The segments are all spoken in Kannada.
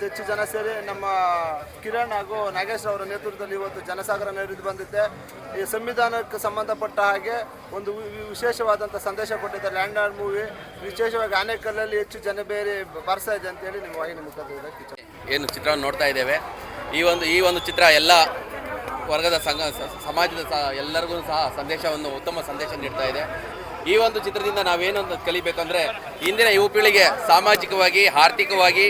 ಇವತ್ತು ಹೆಚ್ಚು ಜನ ಸೇರಿ ನಮ್ಮ ಕಿರಣ್ ಹಾಗೂ ನಾಗೇಶ್ ಅವರ ನೇತೃತ್ವದಲ್ಲಿ ಇವತ್ತು ಜನಸಾಗರ ನಡೆದು ಬಂದಿದೆ. ಈ ಸಂವಿಧಾನಕ್ಕೆ ಸಂಬಂಧಪಟ್ಟ ಹಾಗೆ ಒಂದು ವಿಶೇಷವಾದಂಥ ಸಂದೇಶ ಕೊಟ್ಟಿದ್ದೆ ಲ್ಯಾಂಡ್ ಆರ್ಡ್ ಮೂವಿ. ವಿಶೇಷವಾಗಿ ಆನೇಕಲ್ಲಲ್ಲಿ ಹೆಚ್ಚು ಜನ ಬೇರೆ ಬರ್ತಾ ಇದೆ ಅಂತೇಳಿ ನಿಮ್ಮ ವಾಹಿನಿ ಮುಖಾಂತರ ಏನು ಚಿತ್ರವನ್ನು ನೋಡ್ತಾ ಇದ್ದೇವೆ. ಈ ಒಂದು ಈ ಒಂದು ಚಿತ್ರ ಎಲ್ಲ ವರ್ಗದ ಸಂಘ ಸಮಾಜದ ಸಹ ಎಲ್ಲರಿಗೂ ಸಹ ಸಂದೇಶವನ್ನು, ಉತ್ತಮ ಸಂದೇಶ ನೀಡ್ತಾ ಇದೆ. ಈ ಒಂದು ಚಿತ್ರದಿಂದ ನಾವೇನು ಕಲಿಬೇಕಂದ್ರೆ, ಇಂದಿನ ಯುವ ಪೀಳಿಗೆ ಸಾಮಾಜಿಕವಾಗಿ, ಆರ್ಥಿಕವಾಗಿ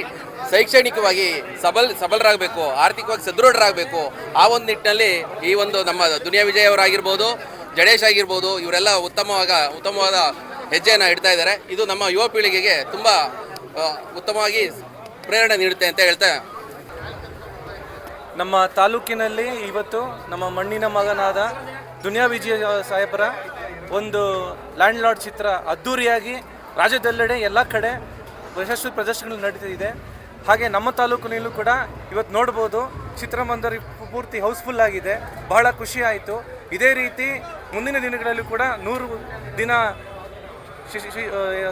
ಶೈಕ್ಷಣಿಕವಾಗಿ ಸಬಲ್ ಸಬಲರಾಗಬೇಕು, ಆರ್ಥಿಕವಾಗಿ ಸದೃಢರಾಗಬೇಕು, ಆ ಒಂದು ನಿಟ್ಟಿನಲ್ಲಿ ಈ ಒಂದು ನಮ್ಮ ದುನಿಯಾ ವಿಜಯ್ ಅವರಾಗಿರ್ಬೋದು, ಜಡೇಶ್ ಆಗಿರ್ಬೋದು, ಇವರೆಲ್ಲ ಉತ್ತಮವಾಗ ಉತ್ತಮವಾದ ಹೆಜ್ಜೆಯನ್ನು ಇಡ್ತಾ ಇದ್ದಾರೆ. ಇದು ನಮ್ಮ ಯುವ ಪೀಳಿಗೆಗೆ ತುಂಬ ಉತ್ತಮವಾಗಿ ಪ್ರೇರಣೆ ನೀಡುತ್ತೆ ಅಂತ ಹೇಳ್ತಾ ನಮ್ಮ ತಾಲೂಕಿನಲ್ಲಿ ಇವತ್ತು ನಮ್ಮ ಮಣ್ಣಿನ ಮಗನಾದ ದುನಿಯಾ ವಿಜಯ ಸಾಹೇಬರ ಒಂದು ಲ್ಯಾಂಡ್ ಲಾರ್ಡ್ ಚಿತ್ರ ಅದ್ಧೂರಿಯಾಗಿ ರಾಜ್ಯದೆಲ್ಲೆಡೆ ಎಲ್ಲ ಕಡೆ ಯಶಸ್ವಿ ಪ್ರದರ್ಶನಗಳು ನಡೀತಿದೆ. ಹಾಗೆ ನಮ್ಮ ತಾಲೂಕಿನಲ್ಲೂ ಕೂಡ ಇವತ್ತು ನೋಡ್ಬೋದು. ಚಿತ್ರಮಂದಿರ ಪೂರ್ತಿ ಹೌಸ್ಫುಲ್ ಆಗಿದೆ. ಬಹಳ ಖುಷಿ ಆಯಿತು. ಇದೇ ರೀತಿ ಮುಂದಿನ ದಿನಗಳಲ್ಲೂ ಕೂಡ ನೂರು ದಿನ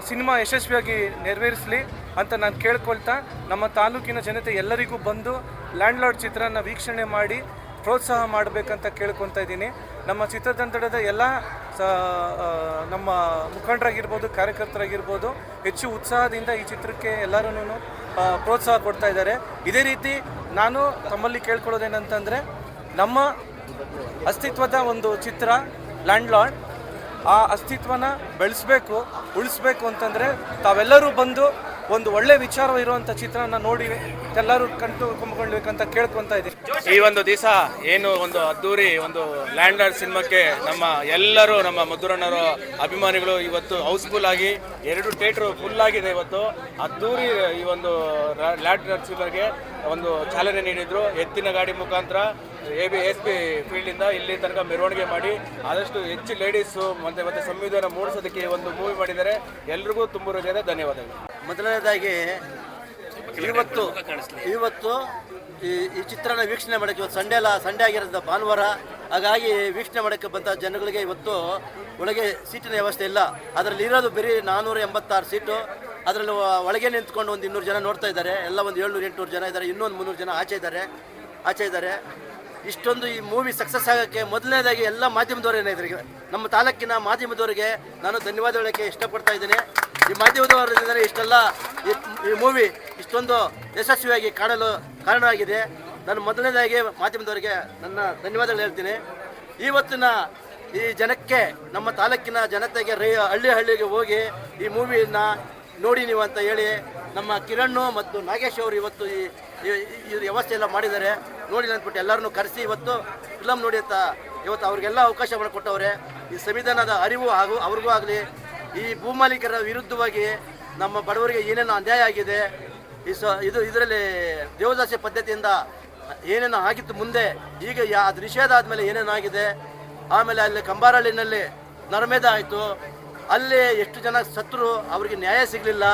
ಸಿನಿಮಾ ಯಶಸ್ವಿಯಾಗಿ ನೆರವೇರಿಸಲಿ ಅಂತ ನಾನು ಕೇಳ್ಕೊಳ್ತಾ ನಮ್ಮ ತಾಲೂಕಿನ ಜನತೆ ಎಲ್ಲರಿಗೂ ಬಂದು ಲ್ಯಾಂಡ್ ಲಾರ್ಡ್ ಚಿತ್ರನ ವೀಕ್ಷಣೆ ಮಾಡಿ ಪ್ರೋತ್ಸಾಹ ಮಾಡಬೇಕಂತ ಕೇಳ್ಕೊತಾ ಇದ್ದೀನಿ. ನಮ್ಮ ಚಿತ್ರತಂಡದ ಎಲ್ಲ ನಮ್ಮ ಮುಖಂಡರಾಗಿರ್ಬೋದು, ಕಾರ್ಯಕರ್ತರಾಗಿರ್ಬೋದು, ಹೆಚ್ಚು ಉತ್ಸಾಹದಿಂದ ಈ ಚಿತ್ರಕ್ಕೆ ಎಲ್ಲರೂ ಪ್ರೋತ್ಸಾಹ ಕೊಡ್ತಾ ಇದ್ದಾರೆ. ಇದೇ ರೀತಿ ನಾನು ತಮ್ಮಲ್ಲಿ ಕೇಳ್ಕೊಳ್ಳೋದೇನಂತಂದರೆ, ನಮ್ಮ ಅಸ್ತಿತ್ವದ ಒಂದು ಚಿತ್ರ ಲ್ಯಾಂಡ್ ಲಾರ್ಡ್ ಆ ಅಸ್ತಿತ್ವನ ಬೆಳೆಸಬೇಕು, ಉಳಿಸ್ಬೇಕು ಅಂತಂದರೆ ತಾವೆಲ್ಲರೂ ಬಂದು ಒಂದು ಒಳ್ಳೆ ವಿಚಾರ ಇರುವಂಥ ಚಿತ್ರನ ನೋಡಿ ಎಲ್ಲರೂ ಕಂಡು ಕುಂಬ್ಕೊಳ್ಬೇಕಂತ ಕೇಳ್ಕೊತಾ ಇದ್ದೀನಿ. ಈ ಒಂದು ದಿವಸ ಏನು ಒಂದು ಅದ್ದೂರಿ ಒಂದು ಲ್ಯಾಂಡ್ ಲಾರ್ಡ್ ಸಿನಿಮಾಕ್ಕೆ ನಮ್ಮ ಎಲ್ಲರೂ, ನಮ್ಮ ಮಧುರಣ್ಣರ, ಅಭಿಮಾನಿಗಳು ಇವತ್ತು ಹೌಸ್ಫುಲ್ ಆಗಿ, ಎರಡು ಥಿಯೇಟ್ರು ಫುಲ್ ಆಗಿದೆ ಇವತ್ತು. ಅದ್ದೂರಿ ಈ ಒಂದು ಲ್ಯಾಂಡ್ ಲಾರ್ಡ್ ಸಿನಿಮಾಗೆ ಒಂದು ಚಾಲನೆ ನೀಡಿದ್ರು. ಎತ್ತಿನ ಗಾಡಿ ಮುಖಾಂತರ ಎ ಬಿ, ಎಸ್ ಪಿ ಫೀಲ್ಡಿಂದ ಇಲ್ಲಿ ತನಕ ಮೆರವಣಿಗೆ ಮಾಡಿ ಆದಷ್ಟು ಹೆಚ್ಚು ಲೇಡೀಸು ಮತ್ತೆ ಮತ್ತೆ ಸಂವಿಧಾನ ಮೂಡಿಸೋದಕ್ಕೆ ಒಂದು ಮೂವಿ ಮಾಡಿದ್ದಾರೆ. ಎಲ್ರಿಗೂ ತುಂಬ ಹೃದಯದ ಧನ್ಯವಾದಗಳು. ಮೊದಲನೇದಾಗಿ ಇವತ್ತು ಇವತ್ತು ಈ ಈ ಚಿತ್ರನ ವೀಕ್ಷಣೆ ಮಾಡಕ್ಕೆ ಇವತ್ತು ಸಂಡೇ ಅಲ್ಲ, ಸಂಡೇ ಆಗಿರೋದ್ರಿಂದ ಭಾನುವಾರ. ಹಾಗಾಗಿ ವೀಕ್ಷಣೆ ಮಾಡೋಕ್ಕೆ ಬಂದ ಜನಗಳಿಗೆ ಇವತ್ತು ಒಳಗೆ ಸೀಟಿನ ವ್ಯವಸ್ಥೆ ಇಲ್ಲ. ಅದರಲ್ಲಿ ಇರೋದು ಬರೀ ನಾನ್ನೂರ ಎಂಬತ್ತಾರು ಸೀಟು. ಅದರಲ್ಲಿ ಒಳಗೆ ನಿಂತ್ಕೊಂಡು ಒಂದು ಇನ್ನೂರು ಜನ ನೋಡ್ತಾ ಇದ್ದಾರೆ. ಎಲ್ಲ ಒಂದು ಏಳ್ನೂರು ಎಂಟುನೂರು ಜನ ಇದ್ದಾರೆ. ಇನ್ನೊಂದು ಮುನ್ನೂರು ಜನ ಆಚೆ ಇದ್ದಾರೆ. ಆಚೆ ಇದ್ದಾರೆ. ಇಷ್ಟೊಂದು ಈ ಮೂವಿ ಸಕ್ಸಸ್ ಆಗೋಕ್ಕೆ ಮೊದಲನೇದಾಗಿ ಎಲ್ಲ ಮಾಧ್ಯಮದವರು ಏನಿದ್ರಿಗೆ ನಮ್ಮ ತಾಲೂಕಿನ ಮಾಧ್ಯಮದವರಿಗೆ ನಾನು ಧನ್ಯವಾದ ಹೇಳೋಕ್ಕೆ ಇಷ್ಟಪಡ್ತಾ ಇದ್ದೀನಿ. ಈ ಮಾಧ್ಯಮದವರಿಂದ ಇಷ್ಟೆಲ್ಲ ಈ- ಮೂವಿ ಇಷ್ಟೊಂದು ಯಶಸ್ವಿಯಾಗಿ ಕಾಣಲು ಕಾರಣವಾಗಿದೆ. ನಾನು ಮೊದಲನೇದಾಗಿ ಮಾಧ್ಯಮದವರಿಗೆ ನನ್ನ ಧನ್ಯವಾದಗಳು ಹೇಳ್ತೀನಿ. ಇವತ್ತಿನ ಈ ಜನಕ್ಕೆ, ನಮ್ಮ ತಾಲೂಕಿನ ಜನತೆಗೆ ರೈ ಹಳ್ಳಿ ಹಳ್ಳಿಗೆ ಹೋಗಿ ಈ ಮೂವಿಯನ್ನು ನೋಡಿ ನೀವು ಅಂತ ಹೇಳಿ ನಮ್ಮ ಕಿರಣ್ ಮತ್ತು ನಾಗೇಶ್ ಅವರು ಇವತ್ತು ಈ ವ್ಯವಸ್ಥೆ ಎಲ್ಲ ಮಾಡಿದ್ದಾರೆ. ನೋಡಿ ಅಂದ್ಬಿಟ್ಟು ಎಲ್ಲರನ್ನೂ ಕರೆಸಿ ಇವತ್ತು ಫಿಲಮ್ ನೋಡಿ ಅಂತ ಇವತ್ತು ಅವ್ರಿಗೆಲ್ಲ ಅವಕಾಶ ಮಾಡಿಕೊಟ್ಟವ್ರೆ ಈ ಸಂವಿಧಾನದ ಅರಿವು ಹಾಗೂ ಅವ್ರಿಗೂ ಆಗಲಿ, ಈ ಭೂಮಾಲೀಕರ ವಿರುದ್ಧವಾಗಿ ನಮ್ಮ ಬಡವರಿಗೆ ಏನೇನು ಅನ್ಯಾಯ ಆಗಿದೆ, ಈ ಸ, ಇದು ಇದರಲ್ಲಿ ದೇವದಾಸಿ ಪದ್ಧತಿಯಿಂದ ಏನೇನು ಆಗಿತ್ತು ಮುಂದೆ, ಈಗ ಯಾ, ಅದು ನಿಷೇಧ ಆದಮೇಲೆ ಏನೇನು ಆಗಿದೆ, ಆಮೇಲೆ ಅಲ್ಲಿ ಕಂಬಾರಳ್ಳಿನಲ್ಲಿ ನರಮೇಧ ಆಯಿತು, ಅಲ್ಲಿ ಎಷ್ಟು ಜನ ಸತ್ರು ಅವರಿಗೆ ನ್ಯಾಯ ಸಿಗಲಿಲ್ಲ,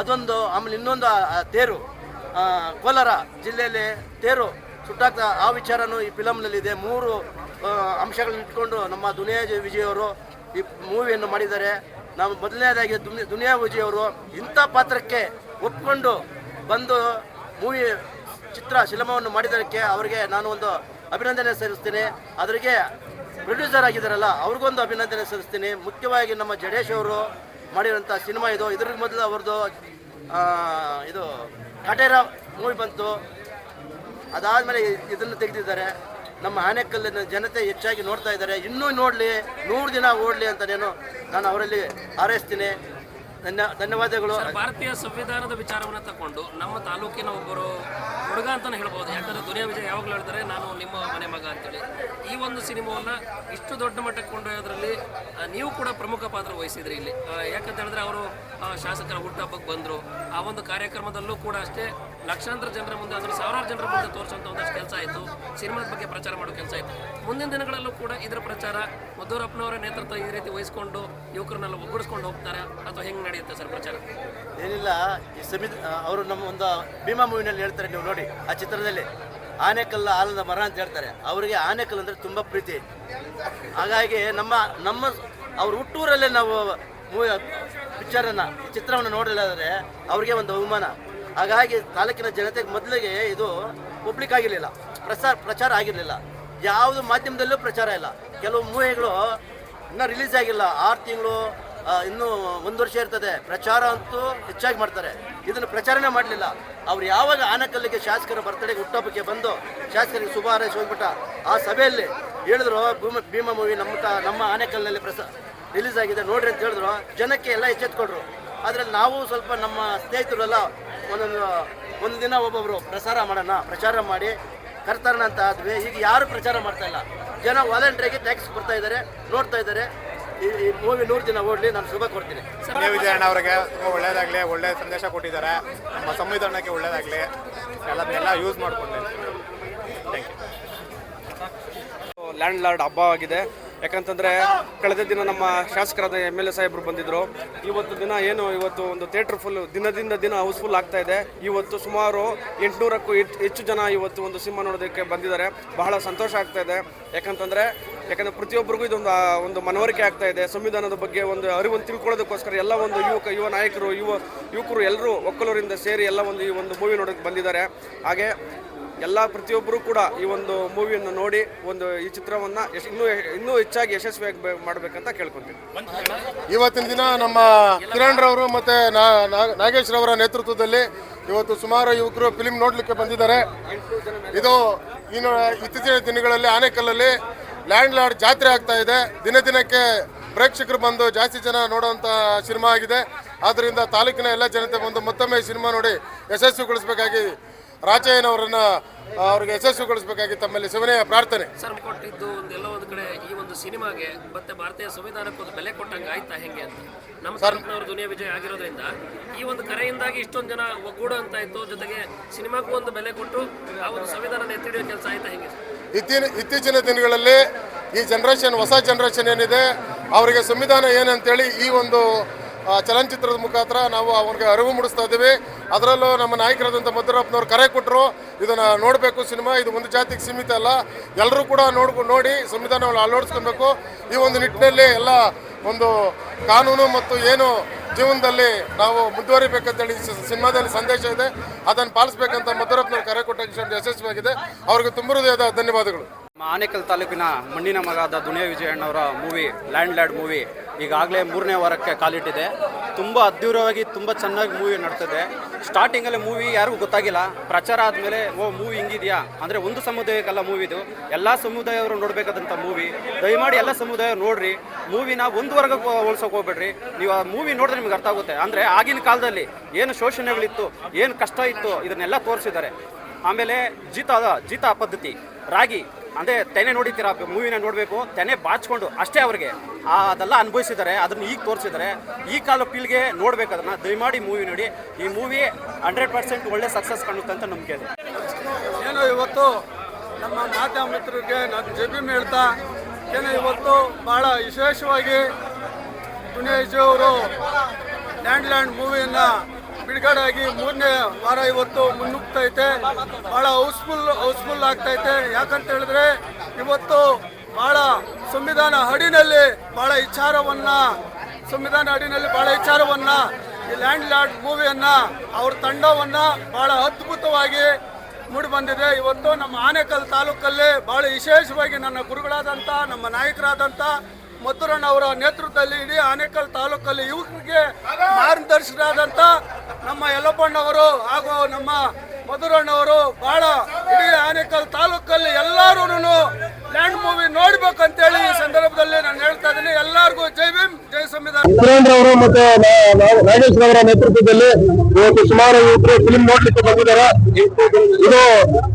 ಅದೊಂದು, ಆಮೇಲೆ ಇನ್ನೊಂದು ತೇರು. ಕೋಲಾರ ಜಿಲ್ಲೆಯಲ್ಲಿ ತೇರು ಸುಟ್ಟಾಗ್ತಾ ಆ ವಿಚಾರನೂ ಈ ಫಿಲಮ್ನಲ್ಲಿದೆ ಮೂರು ಅಂಶಗಳನ್ನ ಇಟ್ಕೊಂಡು ನಮ್ಮ ದುನಿಯಾ ವಿಜಯ್ ಅವರು ಈ ಮೂವಿಯನ್ನು ಮಾಡಿದ್ದಾರೆ. ನಾವು ಮೊದಲನೇದಾಗಿ ದುನಿ- ದುನಿಯಾ ವಿಜಯ್ ಅವರು ಇಂಥ ಪಾತ್ರಕ್ಕೆ ಒಪ್ಕೊಂಡು ಬಂದು ಮೂವಿ ಚಿತ್ರ, ಸಿನಿಮಾವನ್ನು ಮಾಡಿದ್ದಕ್ಕೆ ಅವರಿಗೆ ನಾನು ಒಂದು ಅಭಿನಂದನೆ ಸಲ್ಲಿಸ್ತೀನಿ. ಅದರಿಗೆ ಪ್ರೊಡ್ಯೂಸರ್ ಆಗಿದ್ದಾರಲ್ಲ, ಅವ್ರಿಗೊಂದು ಅಭಿನಂದನೆ ಸಲ್ಲಿಸ್ತೀನಿ. ಮುಖ್ಯವಾಗಿ ನಮ್ಮ ಜಡೇಶ್ ಅವರು ಮಾಡಿರೋಂಥ ಸಿನಿಮಾ ಇದು. ಇದ್ರ ಮೊದಲು ಅವ್ರದ್ದು ಇದು ಕಟೇರ ಮೂವಿ ಬಂತು. ಅದಾದಮೇಲೆ ಇದನ್ನು ತೆಗೆದಿದ್ದಾರೆ. ನಮ್ಮ ಆನೆಕಲ್ಲಿನ ಜನತೆ ಹೆಚ್ಚಾಗಿ ನೋಡ್ತಾ ಇದ್ದಾರೆ. ಇನ್ನೂ ನೋಡಲಿ, ನೂರು ದಿನ ಓಡಲಿ ಅಂತ ನಾನು ನಾನು ಅವರಲ್ಲಿ ಹಾರೈಸ್ತೀನಿ. ಧನ್ಯವಾದಗಳು. ಭಾರತೀಯ ಸಂವಿಧಾನದ ವಿಚಾರವನ್ನ ತಕೊಂಡು ನಮ್ಮ ತಾಲೂಕಿನ ಒಬ್ಬರು ಹುಡುಗ ಅಂತಾನೆ ಹೇಳ್ಬೋದು. ಯಾಕಂದ್ರೆ ದುನಿಯಾ ವಿಜಯ್ ಯಾವಾಗಲೂ ಹೇಳ್ತಾರೆ ನಾನು ನಿಮ್ಮ ಮನೆ ಮಗ ಅಂತೇಳಿ. ಈ ಒಂದು ಸಿನಿಮಾವನ್ನ ಇಷ್ಟು ದೊಡ್ಡ ಮಟ್ಟಕ್ಕೆ ಕೊಂಡೊಯ್ಯೋದ್ರಲ್ಲಿ ನೀವು ಕೂಡ ಪ್ರಮುಖ ಪಾತ್ರ ವಹಿಸಿದ್ರಿ ಇಲ್ಲಿ. ಯಾಕಂತ ಹೇಳಿದ್ರೆ ಅವರು ಶಾಸಕರ ಹುಟ್ಟುಹಬ್ಬಕ್ಕೆ ಬಂದರು. ಆ ಒಂದು ಕಾರ್ಯಕ್ರಮದಲ್ಲೂ ಕೂಡ ಅಷ್ಟೇ ಲಕ್ಷಾಂತರ ಜನರ ಮುಂದೆ, ಅಂದ್ರೆ ಸಾವಿರಾರು ಜನರ ಮುಂದೆ ತೋರಿಸುವಂಥ ಒಂದಷ್ಟು ಕೆಲಸ ಆಯಿತು. ಸಿನಿಮಾದ ಬಗ್ಗೆ ಪ್ರಚಾರ ಮಾಡೋ ಕೆಲಸ ಆಯಿತು. ಮುಂದಿನ ದಿನಗಳಲ್ಲೂ ಕೂಡ ಇದರ ಪ್ರಚಾರ ಮದ್ದೂರಪ್ಪನವರ ನೇತೃತ್ವ ಈ ರೀತಿ ವಹಿಸಿಕೊಂಡು ಯುವಕರನ್ನೆಲ್ಲ ಒಗ್ಗೂಡಿಸ್ಕೊಂಡು ಹೋಗ್ತಾರೆ. ಅಥವಾ ಹೆಂಗೆ ನಡೆಯುತ್ತೆ ಸರ್ ಪ್ರಚಾರ? ಏನಿಲ್ಲ, ಈ ಸಮಿತಿ ಅವರು ನಮ್ಮ ಒಂದು ಭೀಮಾ ಮೂವಿನಲ್ಲಿ ಹೇಳ್ತಾರೆ ನೀವು ನೋಡಿ, ಆ ಚಿತ್ರದಲ್ಲಿ. ಆನೆಕಲ್ಲ ಆಲದ ಮರ ಅಂತ ಹೇಳ್ತಾರೆ. ಅವರಿಗೆ ಆನೆಕಲ್ ಅಂದರೆ ತುಂಬ ಪ್ರೀತಿ. ಹಾಗಾಗಿ ನಮ್ಮ ನಮ್ಮ ಅವ್ರ ಹುಟ್ಟೂರಲ್ಲೇ ನಾವು ಮೂವಿ, ಪಿಕ್ಚರನ್ನು ಚಿತ್ರವನ್ನು ನೋಡಲಾದರೆ ಅವ್ರಿಗೆ ಒಂದು ಅವಮಾನ. ಹಾಗಾಗಿ ತಾಲೂಕಿನ ಜನತೆಗೆ ಮೊದಲಿಗೆ ಇದು ಪಬ್ಲಿಕ್ ಆಗಿರಲಿಲ್ಲ. ಪ್ರಸಾರ, ಪ್ರಚಾರ ಆಗಿರಲಿಲ್ಲ. ಯಾವುದು ಮಾಧ್ಯಮದಲ್ಲೂ ಪ್ರಚಾರ ಇಲ್ಲ. ಕೆಲವು ಮೂವಿಗಳು ಇನ್ನೂ ರಿಲೀಸ್ ಆಗಿಲ್ಲ. ಆರು ತಿಂಗಳು ಇನ್ನೂ ಒಂದು ವರ್ಷ ಇರ್ತದೆ. ಪ್ರಚಾರ ಅಂತೂ ಹೆಚ್ಚಾಗಿ ಮಾಡ್ತಾರೆ. ಇದನ್ನು ಪ್ರಚಾರನೇ ಮಾಡಲಿಲ್ಲ. ಅವ್ರು ಯಾವಾಗ ಆನಕಲ್ಲಿಗೆ ಶಾಸಕರ ಬರ್ತಡೆಗೆ ಹುಟ್ಟುಹಬ್ಬಕ್ಕೆ ಬಂದು, ಶಾಸಕರಿಗೆ ಶುಭ ಹೋಗ್ಬಿಟ್ಟ, ಆ ಸಭೆಯಲ್ಲಿ ಹೇಳಿದ್ರು ಭೀಮ ಭೀಮ ಮೂವಿ ನಮ್ಮ ನಮ್ಮ ಆನೆಕಲ್ನಲ್ಲಿ ಪ್ರಸ, ರಿಲೀಸ್ ಆಗಿದೆ. ನೋಡ್ರಿ ಅಂತ ಹೇಳಿದ್ರು. ಜನಕ್ಕೆ ಎಲ್ಲ ಎಚ್ಚೆತ್ಕೊಡ್ರು. ಅದರಲ್ಲಿ ನಾವು ಸ್ವಲ್ಪ ನಮ್ಮ ಸ್ನೇಹಿತರೆಲ್ಲ ಒಂದೊಂದು, ಒಂದು ದಿನ ಒಬ್ಬೊಬ್ರು ಪ್ರಸಾರ ಮಾಡೋಣ, ಪ್ರಚಾರ ಮಾಡಿ ಕರ್ತಾರಣ ಅಂತ ಆದ್ವಿ. ಈಗ ಯಾರು ಪ್ರಚಾರ ಮಾಡ್ತಾ ಇಲ್ಲ. ಜನ ವಾಲಂಟ್ರಿಗೆ ಟ್ಯಾಕ್ಸ್ ಬರ್ತಾ ಇದ್ದಾರೆ, ನೋಡ್ತಾ ಇದ್ದಾರೆ. ಈ ಮೂವಿ ನೂರು ದಿನ ಓಡಲಿ ನಾನು ಶುಭ ಕೊಡ್ತೀನಿ ಕೆ ವಿಜಯಣ್ಣ ಅವರಿಗೆ ತುಂಬ ಒಳ್ಳೇದಾಗಲಿ ಒಳ್ಳೆ ಸಂದೇಶ ಕೊಟ್ಟಿದ್ದಾರೆ. ನಮ್ಮ ಸಂವಿಧಾನಕ್ಕೆ ಒಳ್ಳೇದಾಗಲಿ. ಎಲ್ಲದನ್ನೆಲ್ಲ ಯೂಸ್ ಮಾಡಿಕೊಂಡೆ ಥ್ಯಾಂಕ್ ಯು ಲ್ಯಾಂಡ್ ಲಾರ್ಡ್ ಹಬ್ಬವಾಗಿದೆ. ಆಗಿದೆ ಯಾಕಂತಂದ್ರೆ ಕಳೆದ ದಿನ ನಮ್ಮ ಶಾಸಕರಾದ ಎಂ ಎಲ್ ಎ ಸಾಹೇಬರು ಬಂದಿದ್ರು. ಇವತ್ತು ದಿನ ಏನು, ಇವತ್ತು ಒಂದು ಥಿಯೇಟರ್ ಫುಲ್ ದಿನದಿಂದ ದಿನ ಹೌಸ್ಫುಲ್ ಆಗ್ತಾ ಇದೆ. ಇವತ್ತು ಸುಮಾರು ಎಂಟುನೂರಕ್ಕೂ ಹೆಚ್ಚು ಜನ ಇವತ್ತು ಒಂದು ಸಿನಿಮಾ ನೋಡೋದಕ್ಕೆ ಬಂದಿದ್ದಾರೆ. ಬಹಳ ಸಂತೋಷ ಆಗ್ತಾ ಇದೆ. ಯಾಕಂತಂದ್ರೆ, ಯಾಕಂದ್ರೆ ಪ್ರತಿಯೊಬ್ಬರಿಗೂ ಇದೊಂದು ಒಂದು ಮನವರಿಕೆ ಆಗ್ತಾ ಇದೆ. ಸಂವಿಧಾನದ ಬಗ್ಗೆ ಒಂದು ಅರಿವನ್ನು ತಿಳ್ಕೊಳ್ಳೋದಕ್ಕೋಸ್ಕರ ಎಲ್ಲ ಒಂದು ಯುವಕ, ಯುವ ನಾಯಕರು, ಯುವ ಯುವಕರು ಎಲ್ಲರೂ ಒಕ್ಕಲೂರಿಂದ ಸೇರಿ ಎಲ್ಲ ಒಂದು ಈ ಒಂದು ಮೂವಿ ನೋಡೋಕ್ಕೆ ಬಂದಿದ್ದಾರೆ. ಹಾಗೆ ಎಲ್ಲ ಪ್ರತಿಯೊಬ್ಬರು ಕೂಡ ಈ ಒಂದು ಮೂವಿಯನ್ನು ನೋಡಿ ಒಂದು ಈ ಚಿತ್ರವನ್ನು ಇನ್ನೂ ಇನ್ನೂ ಹೆಚ್ಚಾಗಿ ಯಶಸ್ವಿಯಾಗಿ ಮಾಡಬೇಕಂತ ಕೇಳ್ಕೊತೀನಿ. ಇವತ್ತಿನ ದಿನ ನಮ್ಮ ಕಿರಣ್ ರವರು ಮತ್ತು ನಾಗೇಶ್ ರವರ ನೇತೃತ್ವದಲ್ಲಿ ಇವತ್ತು ಸುಮಾರು ಯುವಕರು ಫಿಲಿಂ ನೋಡಲಿಕ್ಕೆ ಬಂದಿದ್ದಾರೆ. ಇದು ಇನ್ನು ಇತ್ತೀಚಿನ ದಿನಗಳಲ್ಲಿ ಆನೆಕಲ್ಲಲ್ಲಿ ಲ್ಯಾಂಡ್ ಲಾರ್ಡ್ ಜಾತ್ರೆ ಆಗ್ತಾ ಇದೆ. ದಿನ ದಿನಕ್ಕೆ ಪ್ರೇಕ್ಷಕರು ಬಂದು ಜಾಸ್ತಿ ಜನ ನೋಡುವಂಥ ಸಿನಿಮಾ ಆಗಿದೆ. ಆದ್ದರಿಂದ ತಾಲೂಕಿನ ಎಲ್ಲ ಜನತೆ ಬಂದು ಮತ್ತೊಮ್ಮೆ ಸಿನಿಮಾ ನೋಡಿ ಯಶಸ್ವಿಗೊಳಿಸಬೇಕಾಗಿ ರಾಚಯ್ಯನವರನ್ನ ಅವರಿಗೆ ಯಶಸ್ವಿಗೊಳಿಸಬೇಕಾಗಿ ತಮ್ಮಲ್ಲಿ ಸವಿನಯ ಪ್ರಾರ್ಥನೆ. ಸರ್ ಕೊಟ್ಟಿದ್ದು ಒಂದೆಲ್ಲ ಒಂದು ಕಡೆ ಈ ಒಂದು ಸಿನಿಮಾಗೆ ಮತ್ತೆ ಭಾರತೀಯ ಸಂವಿಧಾನಕ್ಕೆ ಒಂದು ಬೆಲೆ ಕೊಟ್ಟಂಗೆ ಆಯ್ತಾ ಹೆಂಗೆ ಅಂತ. ನಮ್ಮ ಸರ್ಕಾರ ದುನಿಯಾ ವಿಜಯ ಆಗಿರೋದ್ರಿಂದ ಈ ಒಂದು ಕರೆಯಿಂದಾಗಿ ಇಷ್ಟೊಂದು ಜನ ಒಗ್ಗೂಡು ಅಂತ ಇತ್ತು. ಜೊತೆಗೆ ಸಿನಿಮಾಕ್ಕೂ ಒಂದು ಬೆಲೆ ಕೊಟ್ಟು ಆ ಒಂದು ಸಂವಿಧಾನ ಎತ್ತಿಡಿಯೋ ಕೆಲಸ ಆಯ್ತಾ ಹೆಂಗೆ? ಇತ್ತೀನ ಇತ್ತೀಚಿನ ದಿನಗಳಲ್ಲಿ ಈ ಜನ್ರೇಷನ್ ಹೊಸ ಜನ್ರೇಷನ್ ಏನಿದೆ ಅವರಿಗೆ ಸಂವಿಧಾನ ಏನಂತೇಳಿ ಈ ಒಂದು ಚಲನಚಿತ್ರದ ಮುಖಾಂತರ ನಾವು ಅವನಿಗೆ ಅರಿವು ಮೂಡಿಸ್ತಾ ಇದ್ದೀವಿ. ಅದರಲ್ಲೂ ನಮ್ಮ ನಾಯಕರಾದಂಥ ಮಧುರಪ್ಪನವ್ರು ಕರೆ ಕೊಟ್ಟರು ಇದನ್ನು ನೋಡಬೇಕು ಸಿನಿಮಾ, ಇದು ಒಂದು ಜಾತಿಗೆ ಸೀಮಿತ ಅಲ್ಲ. ಎಲ್ಲರೂ ಕೂಡ ನೋಡ್ಕೊಂಡು ನೋಡಿ ಸಂವಿಧಾನವನ್ನು ಅಳವಡಿಸ್ಕೊಬೇಕು ಈ ಒಂದು ನಿಟ್ಟಿನಲ್ಲಿ ಎಲ್ಲ ಒಂದು ಕಾನೂನು ಮತ್ತು ಏನು ಜೀವನದಲ್ಲಿ ನಾವು ಮುಂದುವರಿಬೇಕಂತೇಳಿ ಸಿನಿಮಾದಲ್ಲಿ ಸಂದೇಶ ಇದೆ. ಅದನ್ನು ಪಾಲಿಸ್ಬೇಕಂತ ಮಧುರಪ್ಪನವ್ರು ಕರೆ ಕೊಟ್ಟ ಯಶಸ್ವಿಯಾಗಿದೆ. ಅವ್ರಿಗೆ ತುಂಬ ಹೃದಯದ ಧನ್ಯವಾದಗಳು. ಆನೇಕಲ್ ತಾಲೂಕಿನ ಮಣ್ಣಿನ ಮಗಾದ ದುನಿಯಾ ವಿಜಯಣ್ಣವರ ಮೂವಿ ಲ್ಯಾಂಡ್ ಲ್ಯಾಡ್ ಮೂವಿ ಈಗಾಗಲೇ ಮೂರನೇ ವಾರಕ್ಕೆ ಕಾಲಿಟ್ಟಿದೆ. ತುಂಬ ಅದ್ಧೂರವಾಗಿ, ತುಂಬ ಚೆನ್ನಾಗಿ ಮೂವಿ ನಡ್ತಿದೆ. ಸ್ಟಾರ್ಟಿಂಗಲ್ಲಿ ಮೂವಿ ಯಾರಿಗೂ ಗೊತ್ತಾಗಿಲ್ಲ. ಪ್ರಚಾರ ಆದಮೇಲೆ, ಓ, ಮೂವಿ ಹಿಂಗಿದೆಯಾ? ಅಂದರೆ ಒಂದು ಸಮುದಾಯಕ್ಕೆಲ್ಲ ಮೂವಿದು. ಎಲ್ಲ ಸಮುದಾಯವರು ನೋಡಬೇಕಾದಂಥ ಮೂವಿ. ದಯಮಾಡಿ ಎಲ್ಲ ಸಮುದಾಯ ನೋಡ್ರಿ. ಮೂವಿನ ಒಂದು ವರ್ಗಕ್ಕೆ ಹೋಲ್ಸೋಕೆ ಹೋಗ್ಬೇಡ್ರಿ. ನೀವು ಆ ಮೂವಿ ನೋಡಿದ್ರೆ ನಿಮ್ಗೆ ಅರ್ಥ ಆಗುತ್ತೆ. ಅಂದರೆ ಆಗಿನ ಕಾಲದಲ್ಲಿ ಏನು ಶೋಷಣೆಗಳಿತ್ತು, ಏನು ಕಷ್ಟ ಇತ್ತು, ಇದನ್ನೆಲ್ಲ ತೋರಿಸಿದ್ದಾರೆ. ಆಮೇಲೆ ಜೀತ ಜೀತ ಪದ್ಧತಿ, ರಾಗಿ. ಅಂದರೆ ತೆನೆ ನೋಡಿತೀರಾ ಮೂವಿನ ನೋಡಬೇಕು, ತೆನೆ ಬಾಚ್ಕೊಂಡು ಅಷ್ಟೇ ಅವ್ರಿಗೆ. ಅದೆಲ್ಲ ಅನುಭವಿಸಿದ್ದಾರೆ, ಅದನ್ನು ಈಗ ತೋರಿಸಿದ್ದಾರೆ. ಈ ಕಾಲ ಪೀಳಿಗೆ ನೋಡ್ಬೇಕು ಅದನ್ನು, ದಯಮಾಡಿ ಮೂವಿ ನೋಡಿ. ಈ ಮೂವಿ ಹಂಡ್ರೆಡ್ ಪರ್ಸೆಂಟ್ ಒಳ್ಳೆ ಸಕ್ಸಸ್ ಕಾಣುತ್ತೆ ಅಂತ ನಂಬಿಕೆ ಇದೆ. ಏನು ಇವತ್ತು ನಮ್ಮ ಮಾಧ್ಯಮ ಮಿತ್ರರಿಗೆ ನಾನು ಜಬಿ ಹೇಳ್ತಾ, ಏನು ಇವತ್ತು ಭಾಳ ವಿಶೇಷವಾಗಿ ಪುಣೇಶ್ ಅವರು ಲ್ಯಾಂಡ್ ಲ್ಯಾಂಡ್ ಮೂವಿಯನ್ನು ಬಿಡುಗಡೆ ಆಗಿ ಮೂರನೇ ವಾರ ಇವತ್ತು ಮುನ್ನುಗ್ತೈತೆ. ಭಾಳ ಹೌಸ್ಫುಲ್ ಹೌಸ್ಫುಲ್ ಆಗ್ತೈತೆ. ಯಾಕಂತ ಹೇಳಿದ್ರೆ ಇವತ್ತು ಭಾಳ ಸಂವಿಧಾನ ಅಡಿನಲ್ಲಿ ಭಾಳ ವಿಚಾರವನ್ನ, ಸಂವಿಧಾನ ಅಡಿನಲ್ಲಿ ಭಾಳ ವಿಚಾರವನ್ನ, ಈ ಲ್ಯಾಂಡ್ ಲಾರ್ಡ್ ಮೂವಿಯನ್ನ ಅವ್ರ ತಂಡವನ್ನ ಭಾಳ ಅದ್ಭುತವಾಗಿ ಮೂಡಿ ಬಂದಿದೆ. ಇವತ್ತು ನಮ್ಮ ಆನೇಕಲ್ ತಾಲೂಕಲ್ಲಿ ಬಹಳ ವಿಶೇಷವಾಗಿ ನನ್ನ ಗುರುಗಳಾದಂಥ ನಮ್ಮ ನಾಯಕರಾದಂಥ ಮಧುರಣ್ಣ ಅವರ ನೇತೃತ್ವದಲ್ಲಿ ಇಡೀ ಆನೇಕಲ್ ತಾಲೂಕಲ್ಲಿ ಯುವಕರಿಗೆ ಮಾರ್ಗದರ್ಶಕರಾದಂಥ ನಮ್ಮ ಯಲ್ಲಪ್ಪಣ್ಣವರು ಹಾಗೂ ನಮ್ಮ ಮಧುರಣ್ಣವರು ಬಹಳ ಇಡೀ ಆನೇಕಲ್ ತಾಲೂಕಲ್ಲಿ ಎಲ್ಲರೂ ಲ್ಯಾಂಡ್ ಮೂವಿ ನೋಡ್ಬೇಕಂತೇಳಿ ಈ ಸಂದರ್ಭದಲ್ಲಿ ನಾನು ಹೇಳ್ತಾ ಇದ್ದೀನಿ. ಎಲ್ಲರಿಗೂ ಜೈ ಭೀಮ್, ಜೈ ಸಂವಿಧಾನ. ಅವರು ಮತ್ತೆ ನಾಗೇಶ್ ಅವರ ನೇತೃತ್ವದಲ್ಲಿ ಇವತ್ತು ಸುಮಾರು ಯುವಕರು ಫಿಲ್ಮ್ ನೋಡ್ಲಿಕ್ಕೆ ಬಂದಿದ್ದಾರೆ. ಇದು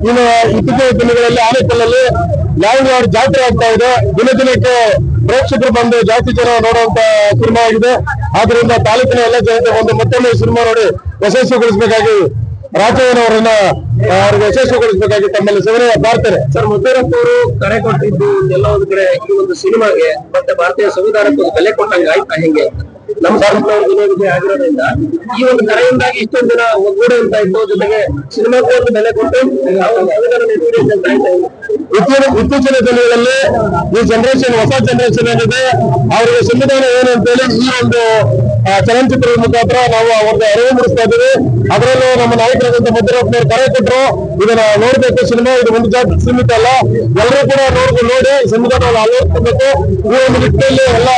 ಇನ್ನು ಇತ್ತೀಚಿನ ದಿನಗಳಲ್ಲಿ ಆನೇಕಲ್ಲಲ್ಲಿ ಲ್ಯಾಂಡ್ ಜಾತ್ರೆ ಆಗ್ತಾ ಇದೆ. ದಿನ ದಿನಕ್ಕೆ ಪ್ರೇಕ್ಷಕರು ಬಂದು ಜಾಸ್ತಿ ಜನ ನೋಡುವಂತ ಸಿನಿಮಾ ಆಗಿದೆ. ಆದ್ರಿಂದ ತಾಲೂಕಿನ ಎಲ್ಲ ಜನತೆ ಒಂದು ಮತ್ತೊಮ್ಮೆ ಸಿನಿಮಾ ನೋಡಿ ಯಶಸ್ವಿಗೊಳಿಸಬೇಕಾಗಿ ರಾಜಯ್ಯನವರನ್ನ ಅವ್ರಿಗೆ ಯಶಸ್ವಿಗೊಳಿಸಬೇಕಾಗಿ ತಮ್ಮಲ್ಲಿ ಸವಿನಯ ಮಾಡ್ತಾರೆ ಸರ್ ಮುದ್ದರಪ್ಪ ಕರೆ ಕೊಟ್ಟಿದ್ದು ಎಲ್ಲ ಒಂದು ಕಡೆ ಈ ಒಂದು ಸಿನಿಮಾಗೆ, ಮತ್ತೆ ಭಾರತೀಯ ಸಂವಿಧಾನಕ್ಕೆ ಬೆಲೆ ಕೊಟ್ಟಂಗೆ ಆಯ್ತಾ ಹೆಂಗೆ ನಮ್ಮ ವಿರೋಧಿ ಆಗಿರೋದ್ರಿಂದ ಈ ಒಂದು ಕರೆಯಿಂದಾಗಿ ಇಷ್ಟೊಂದು ಜನ ಒಗ್ಗೂಡಿ ಅಂತ ಇತ್ತು ಜೊತೆಗೆ ಸಿನಿಮಾಕ್ಕೂ ಒಂದು ಬೆಲೆ ಕೊಟ್ಟು. ಇತ್ತೀಚಿನ ದಿನಗಳಲ್ಲಿ ಈ ಜನರೇಷನ್ ಹೊಸ ಜನರೇಷನ್ ಏನಿದೆ ಅವರಿಗೆ ಸಂವಿಧಾನ ಏನು ಅಂತೇಳಿ ಈ ಒಂದು ಚಲನಚಿತ್ರದ ಮುಖಾಂತರ ನಾವು ಅವ್ರಿಗೆ ಅರಿವು ಮೂಡಿಸ್ತಾ ಇದ್ದೀವಿ. ಅದರಲ್ಲೂ ನಮ್ಮ ನಾಯಕರಾದಂತ ಮಧ್ಯರಾಜ್ನವರು ಕರೆ ಕೊಟ್ಟರು ಇದನ್ನ ನೋಡ್ಬೇಕು ಸಿನಿಮಾ, ಇದು ಒಂದು ಜಾತಿ ಸೀಮಿತ ಅಲ್ಲ. ಎಲ್ಲರೂ ಕೂಡ ನೋಡ್ಕೊಂಡು ನೋಡಿ ಸಂವಿಧಾನವನ್ನು ಅಳವಡಿಸ್ಕೋಬೇಕು. ಈ ಒಂದು ನಿಟ್ಟಿನಲ್ಲಿ ಎಲ್ಲ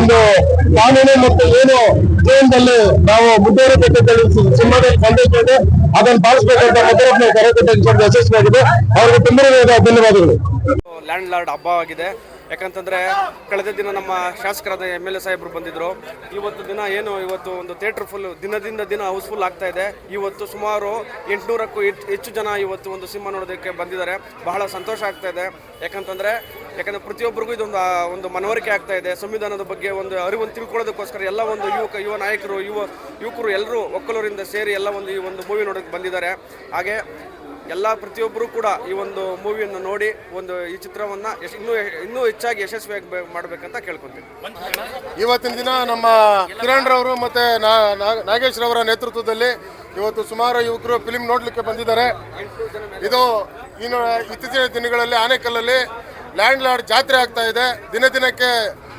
ಒಂದು ಕಾನೂನು ಮತ್ತು ಏನು ಜೀವನದಲ್ಲಿ ನಾವು ಮುಂದುವರಿಬೇಕಂತ ಸಿನಿಮಾದಲ್ಲಿ ಸಂದೇಶ ಅದನ್ನು ಪಾಲಿಸಬೇಕಂತ ಮಧ್ಯರಾಜ್ನವರು ಕರೆ ಕೊಟ್ಟ ಯಶಸ್ವಿಯಾಗಿದೆ ಅವರಿಗೆ ತುಂಬ ಧನ್ಯವಾದಗಳು. ಲ್ಯಾಂಡ್ ಲಾರ್ಡ್ ಹಬ್ಬವಾಗಿದೆ. ಯಾಕಂತಂದರೆ ಕಳೆದ ದಿನ ನಮ್ಮ ಶಾಸಕರಾದ ಎಂ ಎಲ್ ಎ ಸಾಹೇಬರು ಬಂದಿದ್ದರು ಇವತ್ತು ದಿನ ಏನು, ಇವತ್ತು ಒಂದು ಥಿಯೇಟರ್ ಫುಲ್ ದಿನದಿಂದ ದಿನ ಹೌಸ್ಫುಲ್ ಆಗ್ತಾ ಇದೆ. ಇವತ್ತು ಸುಮಾರು ಎಂಟುನೂರಕ್ಕೂ ಹೆಚ್ಚು ಜನ ಇವತ್ತು ಒಂದು ಸಿನಿಮಾ ನೋಡೋದಕ್ಕೆ ಬಂದಿದ್ದಾರೆ. ಬಹಳ ಸಂತೋಷ ಆಗ್ತಾ ಇದೆ. ಯಾಕಂತಂದರೆ, ಯಾಕಂದರೆ ಪ್ರತಿಯೊಬ್ಬರಿಗೂ ಇದೊಂದು ಒಂದು ಮನವರಿಕೆ ಆಗ್ತಾ ಇದೆ. ಸಂವಿಧಾನದ ಬಗ್ಗೆ ಒಂದು ಅರಿವನ್ನು ತಿಳ್ಕೊಳ್ಳೋದಕ್ಕೋಸ್ಕರ ಎಲ್ಲ ಒಂದು ಯುವಕ, ಯುವ ನಾಯಕರು, ಯುವ ಯುವಕರು ಎಲ್ಲರೂ ಒಕ್ಕಲೂರಿಂದ ಸೇರಿ ಎಲ್ಲ ಒಂದು ಈ ಒಂದು ಮೂವಿ ನೋಡೋಕ್ಕೆ ಬಂದಿದ್ದಾರೆ. ಹಾಗೆ ಎಲ್ಲ ಪ್ರತಿಯೊಬ್ಬರು ಕೂಡ ಈ ಒಂದು ಮೂವಿಯನ್ನು ನೋಡಿ ಒಂದು ಈ ಚಿತ್ರವನ್ನು ಇನ್ನೂ ಇನ್ನೂ ಹೆಚ್ಚಾಗಿ ಯಶಸ್ವಿಯಾಗಿ ಮಾಡಬೇಕಂತ ಕೇಳ್ಕೊತೀನಿ. ಇವತ್ತಿನ ದಿನ ನಮ್ಮ ಕಿರಣ್ ರವರು ಮತ್ತೆ ನಾಗೇಶ್ ರವರ ನೇತೃತ್ವದಲ್ಲಿ ಇವತ್ತು ಸುಮಾರು ಯುವಕರು ಫಿಲಿಂ ನೋಡಲಿಕ್ಕೆ ಬಂದಿದ್ದಾರೆ. ಇದು ಇನ್ನು ಇತ್ತೀಚಿನ ದಿನಗಳಲ್ಲಿ ಆನೆಕಲ್ಲಲ್ಲಿ ಲ್ಯಾಂಡ್ ಲಾರ್ಡ್ ಜಾತ್ರೆ ಆಗ್ತಾ ಇದೆ. ದಿನ ದಿನಕ್ಕೆ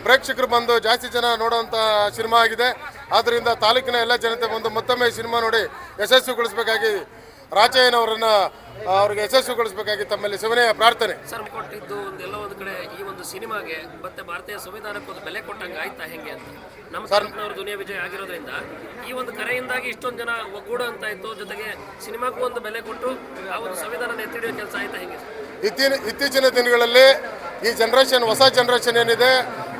ಪ್ರೇಕ್ಷಕರು ಬಂದು ಜಾಸ್ತಿ ಜನ ನೋಡುವಂತ ಸಿನಿಮಾ ಆಗಿದೆ. ಆದ್ದರಿಂದ ತಾಲೂಕಿನ ಎಲ್ಲ ಜನತೆ ಬಂದು ಮತ್ತೊಮ್ಮೆ ಸಿನಿಮಾ ನೋಡಿ ಯಶಸ್ವಿಗೊಳಿಸಬೇಕಾಗಿ ರಾಚಯ್ಯನವರನ್ನ ಅವ್ರಿಗೆ ಯಶಸ್ವಿಗೊಳಿಸಬೇಕಾಗಿ ತಮ್ಮಲ್ಲಿ ಶಿವನೆಯ ಪ್ರಾರ್ಥನೆ. ಸರ್ ಕೊಟ್ಟಿದ್ದು ಒಂದೆಲ್ಲ ಒಂದು ಕಡೆ ಈ ಒಂದು ಸಿನಿಮಾಗೆ ಮತ್ತೆ ಭಾರತೀಯ ಸಂವಿಧಾನಕ್ಕೆ ಒಂದು ಬೆಲೆ ಕೊಟ್ಟಂಗೆ ಆಯ್ತಾ ಹೆಂಗೆ ಅಂತ? ನಮ್ಮ ಸರ್ಕಾರ ದುನಿಯಾ ವಿಜಯ ಆಗಿರೋದ್ರಿಂದ ಈ ಒಂದು ಕರೆಯಿಂದಾಗಿ ಇಷ್ಟೊಂದು ಜನ ಒಗ್ಗೂಡ ಅಂತ ಇತ್ತು. ಜೊತೆಗೆ ಸಿನಿಮಾಕ್ಕೂ ಒಂದು ಬೆಲೆ ಕೊಟ್ಟು ಆ ಒಂದು ಸಂವಿಧಾನ ಎತ್ತಿಡಿಯೋ ಕೆಲಸ ಆಯ್ತಾ ಹೆಂಗೆ ಇತ್ತೀನ ಇತ್ತೀಚಿನ ದಿನಗಳಲ್ಲಿ ಈ ಜನರೇಷನ್ ಹೊಸ ಜನರೇಷನ್ ಏನಿದೆ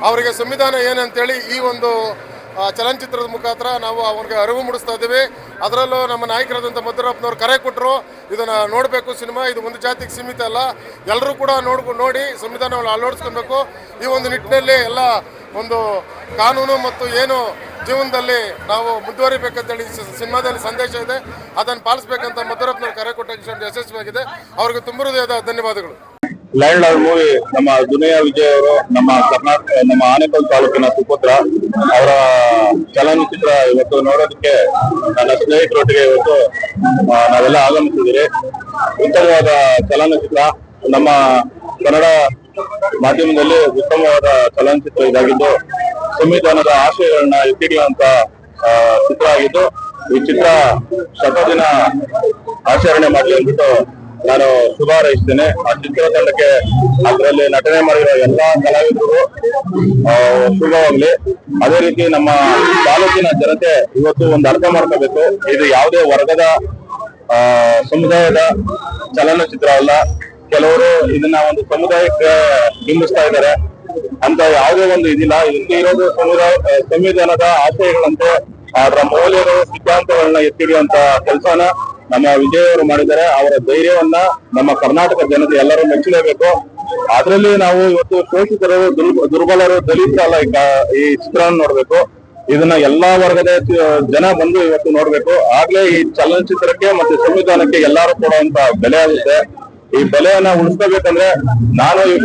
ಅವರಿಗೆ ಸಂವಿಧಾನ ಏನಂತೇಳಿ ಈ ಒಂದು ಚಲನಚಿತ್ರದ ಮುಖಾಂತರ ನಾವು ಅವ್ರಿಗೆ ಅರಿವು ಮೂಡಿಸ್ತಾ ಇದ್ದೀವಿ. ಅದರಲ್ಲೂ ನಮ್ಮ ನಾಯಕರಾದಂಥ ಮುದ್ದರಪ್ಪನವ್ರು ಕರೆ ಕೊಟ್ಟರು ಇದನ್ನು ನೋಡಬೇಕು ಸಿನಿಮಾ, ಇದು ಒಂದು ಜಾತಿಗೆ ಸೀಮಿತ ಅಲ್ಲ. ಎಲ್ಲರೂ ಕೂಡ ನೋಡ್, ನೋಡಿ ಸಂವಿಧಾನವನ್ನು ಅಳವಡಿಸ್ಕೊಬೇಕು. ಈ ಒಂದು ನಿಟ್ಟಿನಲ್ಲಿ ಎಲ್ಲ ಒಂದು ಕಾನೂನು ಮತ್ತು ಏನು ಜೀವನದಲ್ಲಿ ನಾವು ಮುಂದುವರಿಬೇಕಂತೇಳಿ ಸಿನಿಮಾದಲ್ಲಿ ಸಂದೇಶ ಇದೆ. ಅದನ್ನು ಪಾಲಿಸ್ಬೇಕಂತ ಮಧುರಪ್ಪನವರು ಕರೆ ಕೊಟ್ಟ ಯಶಸ್ವಿಯಾಗಿದೆ. ಅವ್ರಿಗೆ ತುಂಬ ಹೃದಯದ ಧನ್ಯವಾದಗಳು. ಲ್ಯಾಂಡ್ ಲಾರ್ಡ್ ಮೂವಿ ನಮ್ಮ ದುನಿಯಾ ವಿಜಯ್ ಅವರು, ನಮ್ಮ ಕರ್ನಾಟಕ, ನಮ್ಮ ಆನೇಕಲ್ ತಾಲೂಕಿನ ಸುಪುತ್ರ ಅವರ ಚಲನಚಿತ್ರ ಇವತ್ತು ನೋಡೋದಕ್ಕೆ ನನ್ನ ಸ್ನೇಹಿತರೊಟ್ಟಿಗೆ ಇವತ್ತು ನಾವೆಲ್ಲ ಆಗಮಿಸಿದ್ದೀರಿ. ಉತ್ತಮವಾದ ಚಲನಚಿತ್ರ, ನಮ್ಮ ಕನ್ನಡ ಮಾಧ್ಯಮದಲ್ಲಿ ಉತ್ತಮವಾದ ಚಲನಚಿತ್ರ ಇದಾಗಿದ್ದು, ಸಂವಿಧಾನದ ಆಶಯಗಳನ್ನ ಎತ್ತಿಡುವಂತ ಚಿತ್ರ ಆಗಿದ್ದು, ಈ ಚಿತ್ರ ಶತದಿನ ಆಚರಣೆ ಮಾಡಲಿ ಅಂದ್ಬಿಟ್ಟು ನಾನು ಶುಭ ಹಾರೈಸ್ತೇನೆ ಆ ಚಿತ್ರತಂಡಕ್ಕೆ ಅದರಲ್ಲಿ ನಟನೆ ಮಾಡಿರೋ ಎಲ್ಲಾ ಕಲಾವಿದರು ಶುಭವಾಗ್ಲಿ. ಅದೇ ರೀತಿ ನಮ್ಮ ತಾಲೂಕಿನ ಜನತೆ ಇವತ್ತು ಒಂದು ಅರ್ಥ ಮಾಡ್ಕೋಬೇಕು. ಇದು ಯಾವುದೇ ವರ್ಗದ ಸಮುದಾಯದ ಚಲನಚಿತ್ರ ಅಲ್ಲ. ಕೆಲವರು ಇದನ್ನ ಒಂದು ಸಮುದಾಯಕ್ಕೆ ಬಿಂಬಿಸ್ತಾ ಇದ್ದಾರೆ. ಅಂತ ಯಾವುದೇ ಒಂದು ಇದಿಲ್ಲ. ಇದಕ್ಕೆ ಇರೋದು ಸಮುದಾಯ ಸಂವಿಧಾನದ ಆಶಯಗಳಂತೆ ಅದರ ಮೌಲ್ಯಗಳು ಸಿದ್ಧಾಂತಗಳನ್ನ ಎತ್ತಿಡಿಯುವಂತ ಕೆಲಸನ ನಮ್ಮ ವಿಜಯ್ ಅವರು ಮಾಡಿದ್ದಾರೆ. ಅವರ ಧೈರ್ಯವನ್ನ ನಮ್ಮ ಕರ್ನಾಟಕ ಜನತೆ ಎಲ್ಲರೂ ಮೆಚ್ಚಲೇಬೇಕು. ಅದರಲ್ಲಿ ನಾವು ಇವತ್ತು ಶೋಷಿತರು ದುರ್ಬ- ದುರ್ಬಲರು ದಲಿತ ಅಲ್ಲ ಈ ಕಾ- ಈ ಚಿತ್ರವನ್ನು ನೋಡ್ಬೇಕು. ಇದನ್ನ ಎಲ್ಲಾ ವರ್ಗದ ಜನ ಬಂದು ಇವತ್ತು ನೋಡ್ಬೇಕು. ಆಗ್ಲೇ ಈ ಚಲನಚಿತ್ರಕ್ಕೆ ಮತ್ತೆ ಸಂವಿಧಾನಕ್ಕೆ ಎಲ್ಲಾರು ಕೊಡುವಂತ ಬೆಲೆ ಆಗುತ್ತೆ. ಈ ಬೆಲೆಯನ್ನ ಉಳಿಸ್ಕೋಬೇಕಂದ್ರೆ ನಾನು ಈ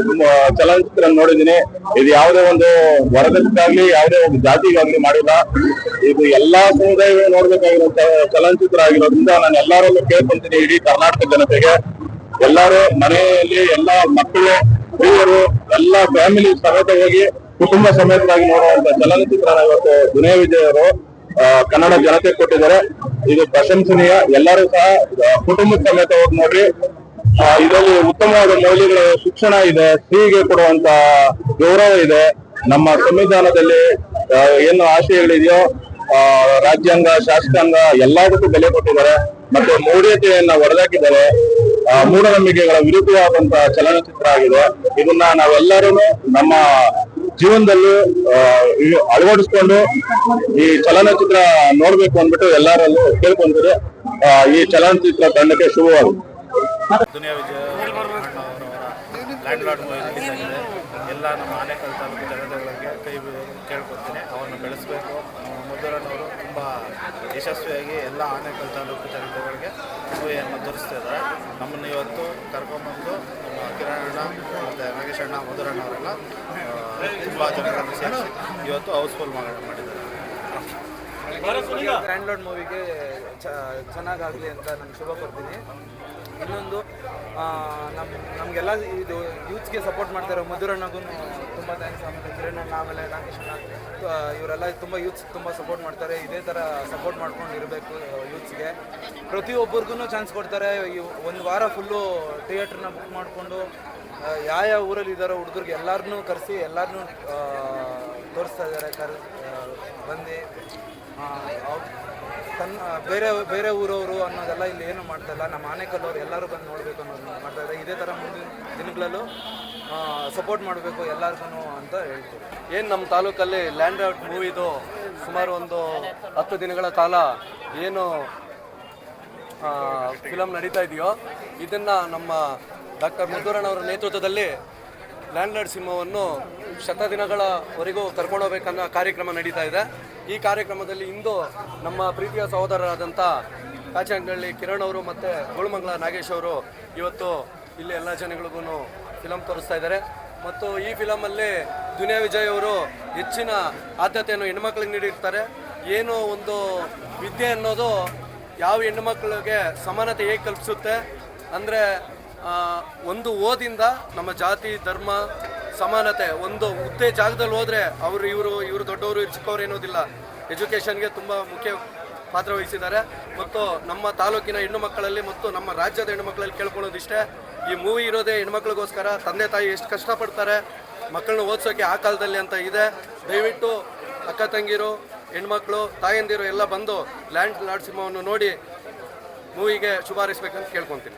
ಚಲನಚಿತ್ರ ನೋಡಿದೀನಿ ಇದು ಯಾವುದೇ ಒಂದು ವರ್ಗಕ್ಕಾಗ್ಲಿ ಯಾವುದೇ ಒಂದು ಜಾತಿಗಾಗ್ಲಿ ಮಾಡಿಲ್ಲ. ಇದು ಎಲ್ಲಾ ಸಮುದಾಯಗಳು ನೋಡ್ಬೇಕಾಗಿರೋ ಚಲನಚಿತ್ರ ಆಗಿರೋದ್ರಿಂದ ನಾನು ಎಲ್ಲರಲ್ಲೂ ಕೇಳ್ಕೊಂತೀನಿ ಇಡೀ ಕರ್ನಾಟಕ ಜನತೆಗೆ. ಎಲ್ಲರೂ ಮನೆಯಲ್ಲಿ ಎಲ್ಲಾ ಮಕ್ಕಳು, ಹಿರಿಯರು, ಎಲ್ಲಾ ಫ್ಯಾಮಿಲಿ ಸಮೇತ ಹೋಗಿ ಕುಟುಂಬ ಸಮೇತರಾಗಿ ನೋಡುವಂತ ಚಲನಚಿತ್ರನ ಇವತ್ತು ದುನಿಯಾ ವಿಜಯ್ ಅವರು ಕನ್ನಡ ಜನತೆ ಕೊಟ್ಟಿದ್ದಾರೆ. ಇದು ಪ್ರಶಂಸನೀಯ. ಎಲ್ಲರೂ ಸಹ ಕುಟುಂಬ ಸಮೇತ ಹೋಗಿ ನೋಡ್ರಿ. ಇದರಲ್ಲಿ ಉತ್ತಮವಾದ ಮೌಲ್ಯಗಳ ಶಿಕ್ಷಣ ಇದೆ ಸ್ತ್ರೀಗೆ ಕೊಡುವಂತ ಗೌರವ ಇದೆ. ನಮ್ಮ ಸಂವಿಧಾನದಲ್ಲಿ ಏನು ಆಶಯಗಳಿದೆಯೋ ಆ, ರಾಜ್ಯಾಂಗ ಶಾಸಕಾಂಗ ಎಲ್ಲದಕ್ಕೂ ಬೆಲೆ ಕೊಟ್ಟಿದ್ದಾರೆ. ಮತ್ತೆ ಮೌಢ್ಯತೆಯನ್ನ ಒಡೆದಾಕಿದ್ದಾರೆ. ಆ, ಮೂಢನಂಬಿಕೆಗಳ ವಿರುದ್ಧವಾದಂತ ಚಲನಚಿತ್ರ ಆಗಿದೆ. ಇದನ್ನ ನಾವೆಲ್ಲರೂ ನಮ್ಮ ಜೀವನದಲ್ಲಿ ಅಳವಡಿಸ್ಕೊಂಡು ಈ ಚಲನಚಿತ್ರ ನೋಡ್ಬೇಕು ಅಂದ್ಬಿಟ್ಟು ಎಲ್ಲರಲ್ಲೂ ಕೇಳ್ಕೊಂತೀರಿ ಈ ಚಲನಚಿತ್ರ ತಂಡಕ್ಕೆ ಶುಭವಾಗಿದೆ Duniya Vijay landlord movie ಎಲ್ಲ ನಮ್ಮ ಆನೇಕಲ್ ತಾಲೂಕು ಜನತೆಗಳಿಗೆ ಕೈ ಕೇಳ್ಕೊಡ್ತೀನಿ. ಅವನ್ನು ಬೆಳೆಸಬೇಕು. ಮುದ್ದರಣ್ಣವರು ತುಂಬ ಯಶಸ್ವಿಯಾಗಿ ಎಲ್ಲ ಆನೆಕಲ್ ತಾಲೂಕು ಜನತೆಗಳಿಗೆ ಮೂವಿಯನ್ನು ತೋರಿಸ್ತಿದ್ದಾರೆ ನಮ್ಮನ್ನು ಇವತ್ತು ಕರ್ಕೊಂಬಂದು ನಮ್ಮ ಕಿರಣ್ ಅಣ್ಣ ಮತ್ತು ನಾಗೇಶ್ ಅಣ್ಣ ಮುದ್ದರಣ್ಣವರೆಲ್ಲ ತುಂಬ ಜನಗಳನ್ನು ಸೇರಿಸಿ ಇವತ್ತು ಹೌಸ್ಫುಲ್ ಮಾಡಿದ್ದಾರೆ. ಲ್ಯಾಂಡ್ಲಾರ್ಡ್ ಮೂವಿಗೆ ಚೆನ್ನಾಗಾಗಲಿ ಅಂತ ನಾನು ಶುಭ ಕೊಡ್ತೀನಿ. ಇನ್ನೊಂದು ನಮ್ಮ ನಮಗೆಲ್ಲ ಇದು ಯೂತ್ಸ್ಗೆ ಸಪೋರ್ಟ್ ಮಾಡ್ತಾರೆ ಮಧುರಣ್ಣಗೂ ತುಂಬ ಥ್ಯಾಂಕ್ಸ್ ಆಮೇಲೆ ಕಿರಣ್ ಆಮೇಲೆ ಆ, ಇವರೆಲ್ಲ ತುಂಬ ಯೂತ್ಸ್ ತುಂಬ ಸಪೋರ್ಟ್ ಮಾಡ್ತಾರೆ. ಇದೇ ಥರ ಸಪೋರ್ಟ್ ಮಾಡ್ಕೊಂಡು ಇರಬೇಕು ಯೂತ್ಸ್ಗೆ ಪ್ರತಿಯೊಬ್ಬರಿಗೂ ಚಾನ್ಸ್ ಕೊಡ್ತಾರೆ. ಒಂದು ವಾರ ಫುಲ್ಲು ಥಿಯೇಟ್ರನ್ನ ಬುಕ್ ಮಾಡಿಕೊಂಡು ಯಾವ ಊರಲ್ಲಿ ಇದ್ದಾರೋ ಹುಡುಗರಿಗೆ ಎಲ್ಲರನ್ನೂ ಕರೆಸಿ ಎಲ್ಲರನ್ನೂ ತೋರಿಸ್ತಾ ಇದ್ದಾರೆ ಕರ್ ಬಂದು ತನ್ನ ಬೇರೆ ಬೇರೆ ಊರವರು ಅನ್ನೋದೆಲ್ಲ ಇಲ್ಲಿ ಏನು ಮಾಡ್ತಾ ಇಲ್ಲ ನಮ್ಮ ಆನೆಕಲ್ಲವರು ಎಲ್ಲರೂ ಬಂದು ನೋಡಬೇಕು ಅನ್ನೋದನ್ನ ಮಾಡ್ತಾ ಇದ್ದಾರೆ. ಇದೇ ಥರ ಮುಂದಿನ ದಿನಗಳಲ್ಲೂ ಸಪೋರ್ಟ್ ಮಾಡಬೇಕು ಎಲ್ಲರಿಗೂ ಅಂತ ಹೇಳ್ತೀವಿ. ಏನು ನಮ್ಮ ತಾಲೂಕಲ್ಲಿ ಲ್ಯಾಂಡ್ ಔಟ್ ಮೂವಿದು ಸುಮಾರು ಒಂದು ಹತ್ತು ದಿನಗಳ ಕಾಲ ಏನು ಫಿಲಮ್ ನಡೀತಾ ಇದೆಯೋ, ಇದನ್ನು ನಮ್ಮ ಡಾಕ್ಟರ್ ಮುದ್ದೂರಣ್ಣವರ ನೇತೃತ್ವದಲ್ಲಿ ಲ್ಯಾಂಡ್ ಸಿನಿಮಾವನ್ನು ಶತದಿನಗಳವರೆಗೂ ಕರ್ಕೊಂಡು ಹೋಗ್ಬೇಕನ್ನೋ ಕಾರ್ಯಕ್ರಮ ನಡೀತಾ ಇದೆ. ಈ ಕಾರ್ಯಕ್ರಮದಲ್ಲಿ ಇಂದು ನಮ್ಮ ಪ್ರೀತಿಯ ಸಹೋದರರಾದಂಥ ಕಾಚಂಗಳ್ಳಿ ಕಿರಣ್ ಅವರು ಮತ್ತು ಗೋಳುಮಂಗಲ ನಾಗೇಶ್ ಅವರು ಇವತ್ತು ಇಲ್ಲಿ ಎಲ್ಲ ಜನಗಳಿಗೂ ಫಿಲಮ್ ತೋರಿಸ್ತಾ ಇದ್ದಾರೆ. ಮತ್ತು ಈ ಫಿಲಮಲ್ಲಿ ದುನಿಯಾ ವಿಜಯ್ ಅವರು ಹೆಚ್ಚಿನ ಆದ್ಯತೆಯನ್ನು ಹೆಣ್ಮಕ್ಳಿಗೆ ನೀಡಿರ್ತಾರೆ. ಏನು ಒಂದು ವಿದ್ಯೆ ಅನ್ನೋದು ಯಾವ ಹೆಣ್ಣುಮಕ್ಳಿಗೆ ಸಮಾನತೆ ಹೇಗೆ ಕಲ್ಪಿಸುತ್ತೆ? ಅಂದರೆ ಒಂದು ಓದಿಂದ ನಮ್ಮ ಜಾತಿ, ಧರ್ಮ ಸಮಾನತೆ, ಒಂದು ಉತ್ತೇ ಜಾಗದಲ್ಲಿ ಹೋದ್ರೆ ಅವರು ಇವರು ಇವರು ದೊಡ್ಡವರು, ಇವ್ರು ಚಿಕ್ಕವರು ಏನೋದಿಲ್ಲ ಎಜುಕೇಷನ್ಗೆ ತುಂಬ ಮುಖ್ಯ ಪಾತ್ರ ವಹಿಸಿದ್ದಾರೆ. ಮತ್ತು ನಮ್ಮ ತಾಲೂಕಿನ ಹೆಣ್ಣು ಮಕ್ಕಳಲ್ಲಿ ಮತ್ತು ನಮ್ಮ ರಾಜ್ಯದ ಹೆಣ್ಣು ಮಕ್ಕಳಲ್ಲಿ ಕೇಳ್ಕೊಳ್ಳೋದಿಷ್ಟೇ, ಈ ಮೂವಿ ಇರೋದೇ ಹೆಣ್ಮಕ್ಳಿಗೋಸ್ಕರ ತಂದೆ ತಾಯಿ ಎಷ್ಟು ಕಷ್ಟಪಡ್ತಾರೆ, ಮಕ್ಕಳನ್ನ ಓದಿಸೋಕೆ ಆ ಕಾಲದಲ್ಲಿ ಅಂತ ಇದೆ. ದಯವಿಟ್ಟು ಅಕ್ಕ ತಂಗಿರು ಹೆಣ್ಮಕ್ಳು ತಾಯಂದಿರು ಎಲ್ಲ ಬಂದು ಲ್ಯಾಂಡ್ ಲಾರ್ಡ್ ಸಿಂಹವನ್ನು ನೋಡಿ ಮೂವಿಗೆ ಶುಭಾರಿಸ್ಬೇಕಂತ ಕೇಳ್ಕೊತೀನಿ.